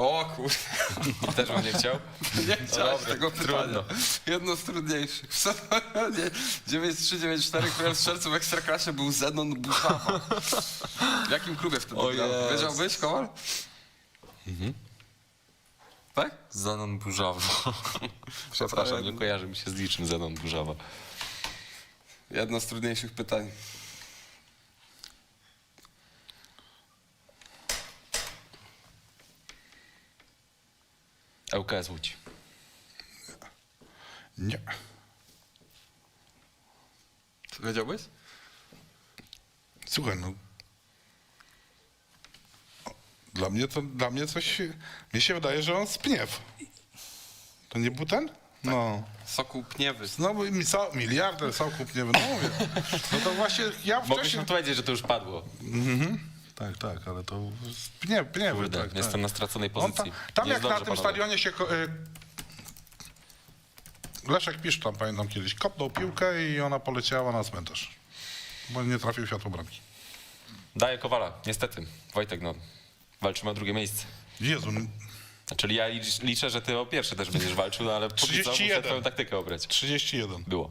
O kurde, Też bym nie chciał. nie chciałeś dobra, tego pytania. trudno. Jedno z trudniejszych. W sezonie 9-3-9-4, którym strzelcem w Ekstraklasie był Zenon Buszawa. W jakim klubie wtedy O grał? Jezu. Wiedziałbyś, Kowal? Tak? Zenon Burzawa. Przepraszam, nie kojarzy mi się z niczym Zenon Burzawa. Jedno z trudniejszych pytań. ŁKS Łódź. Nie. Co wiedziałbyś? Słuchaj, no. Dla mnie to, dla mnie coś, mi się wydaje, że on z Pniew. To nie był ten? No. Sokół Pniewy. Znowu mi so, miliarder soku Pniewy, no mówię. No to właśnie ja wcześniej... Mogliśmy powiedzieć, że to już padło. Tak, tak, ale to z Pniew, Pniewy, Kurde, tak, jestem tak. na straconej On pozycji. tam, tam Nie jak na tym panowie. stadionie się... y, Leszek Pisz tam, pamiętam kiedyś, kopnął piłkę i ona poleciała na cmentarz. Bo nie trafił światło bramki. Daję Kowala, niestety. Wojtek, no. Walczymy o drugie miejsce. Jezu, Czyli ja licz- liczę, że ty o pierwsze też będziesz walczył, no ale póki co muszę 31. twoją taktykę obrać. 31. Było.